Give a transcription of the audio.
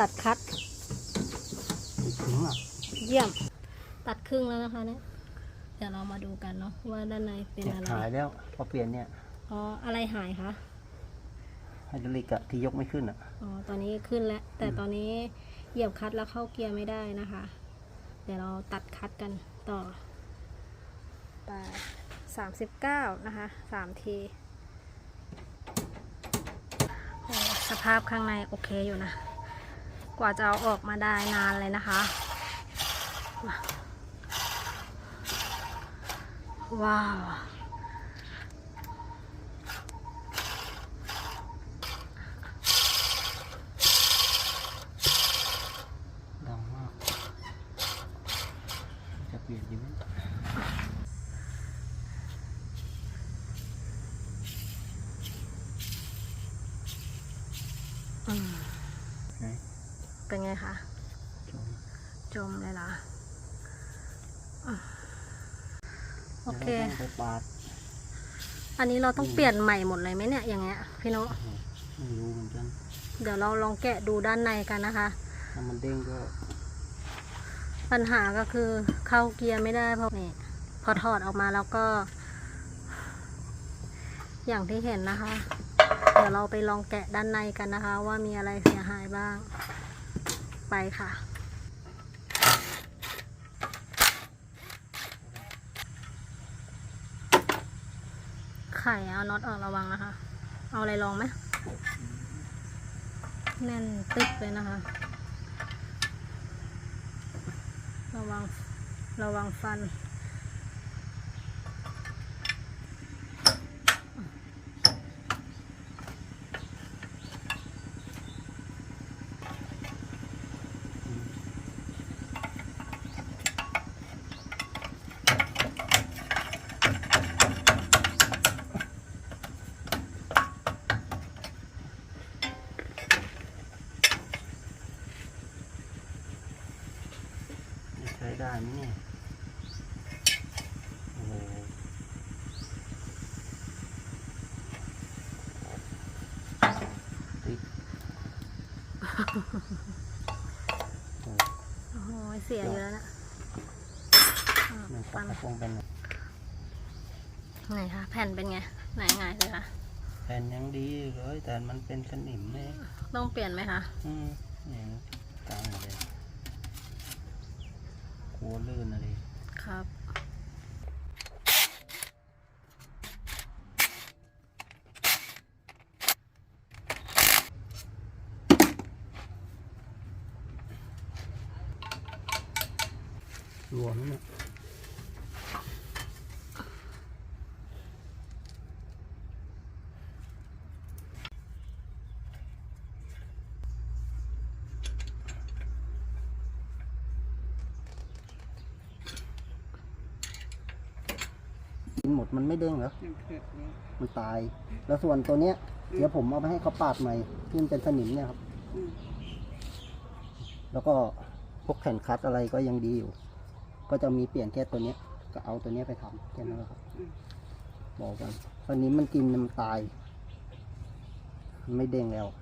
ตัดคัด ถึงอะเยี่ยม ตัดครึ่งแล้วนะคะเนี่ยเดี๋ยวเรามาดูกันเนาะว่าด้านในเป็นอะไรหายแล้ว พอเปลี่ยนเนี่ยอ๋ออะไรหายคะไฮดรอลิกอะที่ยกไม่ขึ้นอะอ๋อตอนนี้ขึ้นแล้ว แต่ตอนนี้เหยียบคัดแล้วเข้าเกียร์ไม่ได้นะคะ เดี๋ยวเราตัดคัดกันต่อไปสามสิบเก้านะคะสามทีสภาพข้างในโอเคอยู่นะ กว่าจะเอาออกมาได้นานเลยนะคะมาว้าว ดังมาก จะเปลี่ยนดีไหมอืมไหน เป็นไงคะชมจมเลยเหรออะ โอเคดี๋ยวราต้องไปปาดอันนี้เราต้องเปลี่ยนใหม่หมดเลยไหมเนี่ย อย่างเงี้ยพี่โนตไม่รู้เหมือนกัน เดี๋ยวเราลองแกะดูด้านในกันนะคะ ถ้ามันเด้งก็ ปัญหาก็คือเข้าเกียร์ไม่ได้เพราะนี่พอถอดออกมาแล้วก็ อย่างที่เห็นนะคะ เดี๋ยวเราไปลองแกะด้านในกันนะคะ ว่ามีอะไรเสียหายบ้าง ไปค่ะ ไข่เอาน็อตออกระวังนะคะ เอาอะไรลองไหมแน่นตึ๊บเลยนะคะ ระวัง ระวังฟัน ได้ไหมเนี่ยโอ้โหติ๊กโอ้โอ้โหเสียเยอะนะอะมันปัฟักนกระโปรงเป็นไงไหนคะแผ่นเป็นไงไหนไงเลยคะแผ่นยังดีอยู่เลยแต่มันเป็นสนิมเลยต้องเปลี่ยนไหมคะอืมอย่างกลางเลย กลัวลื่นอะไรครับรวมเนี่ย หมดมันไม่เด้งเหรอมันตาย แล้วส่วนตัวเนี้ยเดี๋ยวผมเอาไปให้เขาปาดใหม่ที่มันเป็นสนิมเนี่ยครับแล้วก็พวกแผ่นคัดอะไรก็ยังดีอยู่ ก็จะมีเปลี่ยนแค่ตัวเนี้ย ก็เอาตัวเนี้ยไปทำแค่นั้นแหละครับบอกกันสนิมมันกินมันตาย มันไม่เด้งแล้วอ